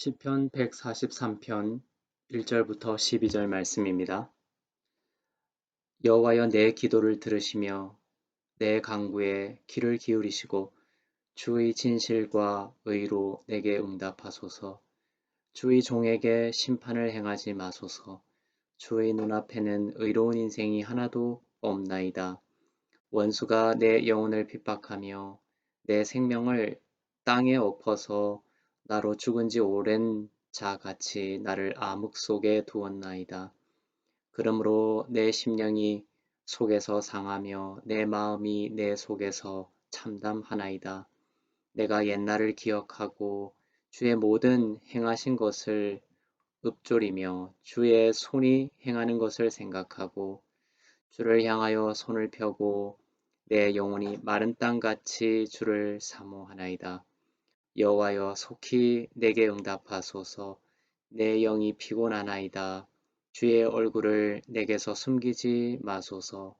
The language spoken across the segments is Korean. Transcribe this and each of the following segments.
시편 143편 1절부터 12절 말씀입니다. 여호와여 내 기도를 들으시며 내 강구에 귀를 기울이시고 주의 진실과 의로 내게 응답하소서. 주의 종에게 심판을 행하지 마소서. 주의 눈앞에는 의로운 인생이 하나도 없나이다. 원수가 내 영혼을 핍박하며 내 생명을 땅에 엎어서 나로 죽은 지 오랜 자 같이 나를 암흑 속에 두었나이다. 그러므로 내 심령이 속에서 상하며 내 마음이 내 속에서 참담하나이다. 내가 옛날을 기억하고 주의 모든 행하신 것을 읊조리며 주의 손이 행하는 것을 생각하고 주를 향하여 손을 펴고 내 영혼이 마른 땅같이 주를 사모하나이다. 여호와여 속히 내게 응답하소서. 내 영이 피곤하나이다. 주의 얼굴을 내게서 숨기지 마소서.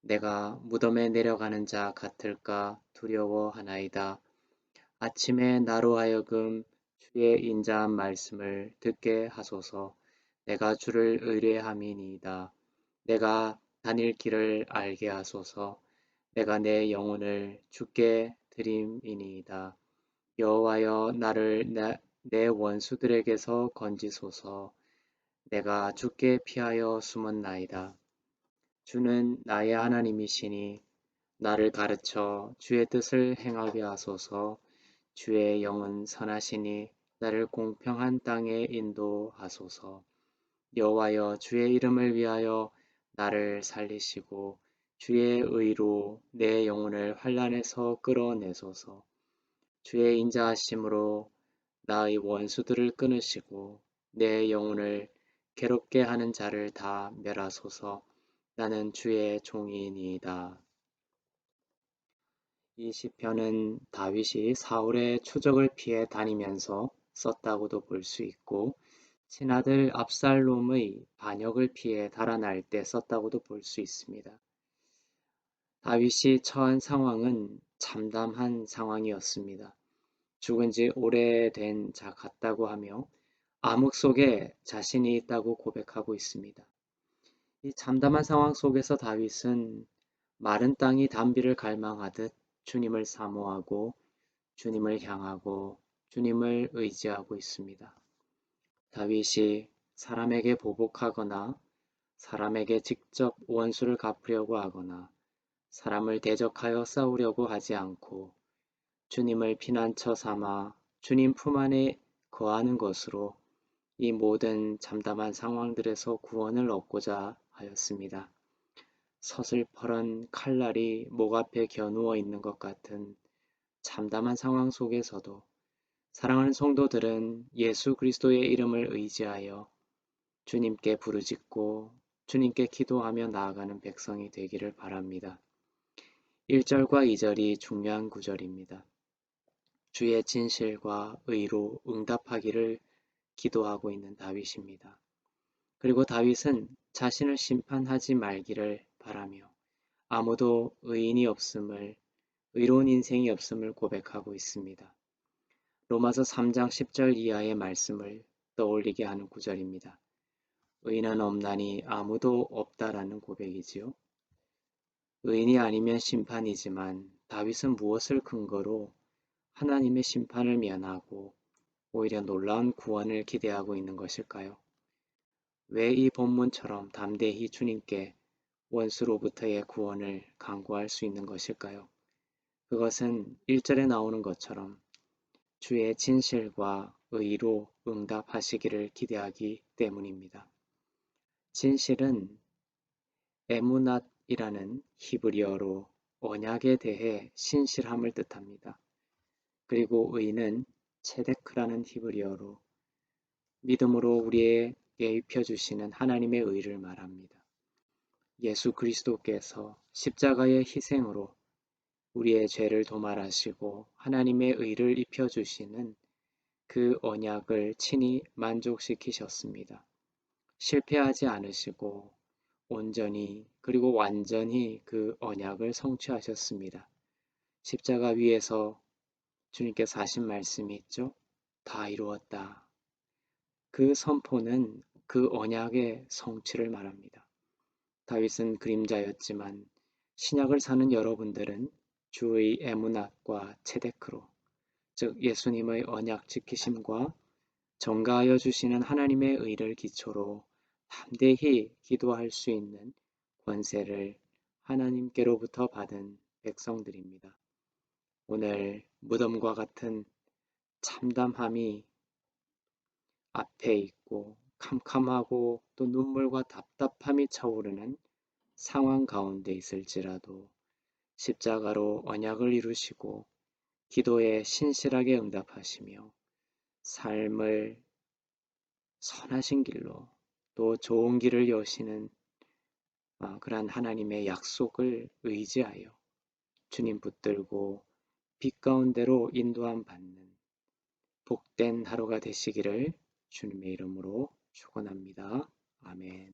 내가 무덤에 내려가는 자 같을까 두려워하나이다. 아침에 나로 하여금 주의 인자한 말씀을 듣게 하소서. 내가 주를 의뢰함이니이다. 내가 다닐 길을 알게 하소서. 내가 내 영혼을 주께 드림이니이다 여호와여 나를 내, 내 원수들에게서 건지소서. 내가 주께 피하여 숨었나이다. 주는 나의 하나님이시니 나를 가르쳐 주의 뜻을 행하게 하소서. 주의 영은 선하시니 나를 공평한 땅에 인도하소서. 여호와여 주의 이름을 위하여 나를 살리시고 주의 의로 내 영혼을 환란에서 끌어내소서 주의 인자하심으로 나의 원수들을 끊으시고 내 영혼을 괴롭게 하는 자를 다 멸하소서 나는 주의 종이니이다. 이 시편은 다윗이 사울의 추적을 피해 다니면서 썼다고도 볼 수 있고 친아들 압살롬의 반역을 피해 달아날 때 썼다고도 볼 수 있습니다. 다윗이 처한 상황은 참담한 상황이었습니다. 죽은 지 오래된 자 같다고 하며 암흑 속에 자신이 있다고 고백하고 있습니다. 이 참담한 상황 속에서 다윗은 마른 땅이 담비를 갈망하듯 주님을 사모하고 주님을 향하고 주님을 의지하고 있습니다. 다윗이 사람에게 보복하거나 사람에게 직접 원수를 갚으려고 하거나 사람을 대적하여 싸우려고 하지 않고 주님을 피난처 삼아 주님 품 안에 거하는 것으로 이 모든 참담한 상황들에서 구원을 얻고자 하였습니다. 서슬퍼런 칼날이 목 앞에 겨누어 있는 것 같은 참담한 상황 속에서도 사랑하는 성도들은 예수 그리스도의 이름을 의지하여 주님께 부르짖고 주님께 기도하며 나아가는 백성이 되기를 바랍니다. 1절과 2절이 중요한 구절입니다. 주의 진실과 의로 응답하기를 기도하고 있는 다윗입니다. 그리고 다윗은 자신을 심판하지 말기를 바라며 아무도 의인이 없음을 의로운 인생이 없음을 고백하고 있습니다. 로마서 3장 10절 이하의 말씀을 떠올리게 하는 구절입니다. 의인은 없나니 아무도 없다라는 고백이지요. 의인이 아니면 심판이지만 다윗은 무엇을 근거로 하나님의 심판을 면하고 오히려 놀라운 구원을 기대하고 있는 것일까요? 왜 이 본문처럼 담대히 주님께 원수로부터의 구원을 강구할 수 있는 것일까요? 그것은 1절에 나오는 것처럼 주의 진실과 의로 응답하시기를 기대하기 때문입니다. 진실은 에무낫 이라는 히브리어로 언약에 대해 신실함을 뜻합니다. 그리고 의는 체데크라는 히브리어로 믿음으로 우리에게 입혀주시는 하나님의 의를 말합니다. 예수 그리스도께서 십자가의 희생으로 우리의 죄를 도말하시고 하나님의 의를 입혀주시는 그 언약을 친히 만족시키셨습니다. 실패하지 않으시고 온전히 그리고 완전히 그 언약을 성취하셨습니다. 십자가 위에서 주님께서 하신 말씀이 있죠. 다 이루었다. 그 선포는 그 언약의 성취를 말합니다. 다윗은 그림자였지만 신약을 사는 여러분들은 주의 에무낫과 체데크로 즉 예수님의 언약 지키심과 정가하여 주시는 하나님의 의를 기초로 담대히 기도할 수 있는 권세를 하나님께로부터 받은 백성들입니다. 오늘 무덤과 같은 참담함이 앞에 있고 캄캄하고 또 눈물과 답답함이 차오르는 상황 가운데 있을지라도 십자가로 언약을 이루시고 기도에 신실하게 응답하시며 삶을 선하신 길로 또 좋은 길을 여시는 아, 그러한 하나님의 약속을 의지하여 주님 붙들고 빛 가운데로 인도함 받는 복된 하루가 되시기를 주님의 이름으로 축원합니다. 아멘.